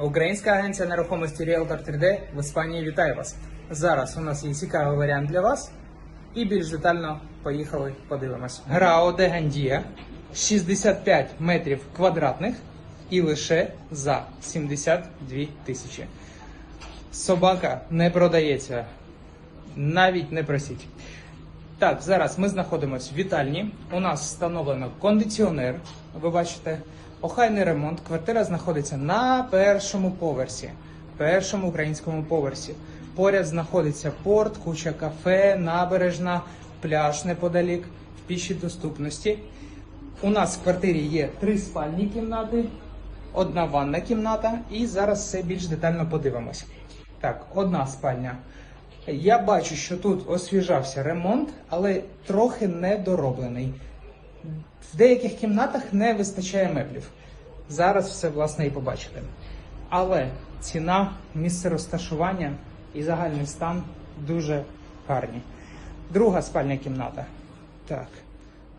Українська агенція нерухомості Realtor 3D в Іспанії вітає вас. Зараз у нас є цікавий варіант для вас. І більш детально поїхали, подивимось. Грао де Гандія 65 метрів квадратних і лише за 72 тисячі. Собака не продається. Навіть не просіть. Так, зараз ми знаходимося в вітальні. У нас встановлено кондиціонер. Ви бачите, охайний ремонт. Квартира знаходиться на першому поверсі, першому українському поверсі. Поряд знаходиться порт, куча кафе, набережна, пляж неподалік, в пішій доступності. У нас в квартирі є три спальні кімнати, одна ванна кімната, і зараз все більш детально подивимось. Так, одна спальня. Я бачу, що тут освіжався ремонт, але трохи недороблений. В деяких кімнатах не вистачає меблів. Зараз все власне і побачите. Але ціна, місце розташування і загальний стан дуже гарні. Друга спальня кімната. Так,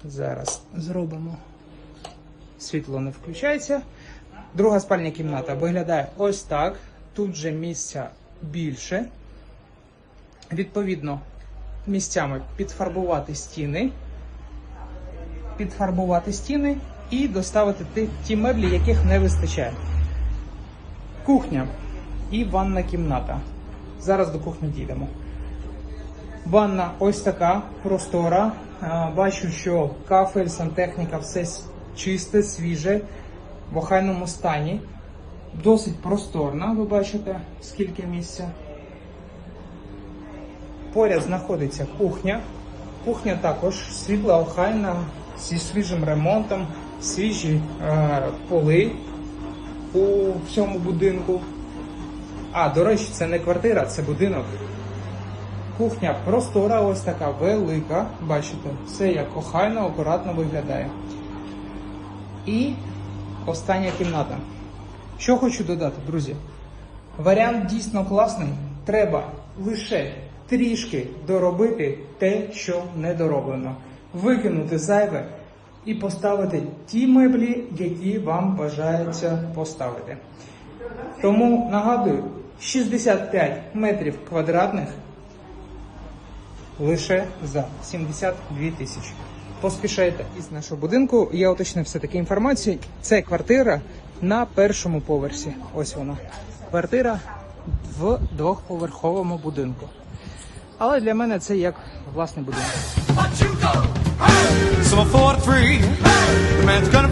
зараз зробимо. Світло не включається. Друга спальня кімната виглядає ось так. Тут же місця більше. Відповідно, місцями підфарбувати стіни, підфарбувати стіни і доставити ті, ті меблі, яких не вистачає. Кухня і ванна кімната. Зараз до кухні дійдемо. Ванна ось така простора. Бачу, що кафель, сантехніка, все чисте, свіже, в охайному стані. Досить просторна, ви бачите, скільки місця. Поряд знаходиться кухня. Кухня також світла, охайна, зі свіжим ремонтом, свіжі е, поли у всьому будинку. А, до речі, це не квартира, це будинок. Кухня простора, ось така велика. Бачите, все як охайно, акуратно виглядає. І остання кімната. Що хочу додати, друзі? Варіант дійсно класний. Треба лише трішки доробити те, що не дороблено. Викинути зайве і поставити ті меблі, які вам бажається поставити. Тому нагадую, 65 метрів квадратних лише за 72 тисячі. Поспішайте із нашого будинку. Я уточнив все таки інформацію. Це квартира на першому поверсі. Ось вона. Квартира в двохповерховому будинку. Але для мене це як власний будинок. Hey! Some are four to three. Hey! The man's gonna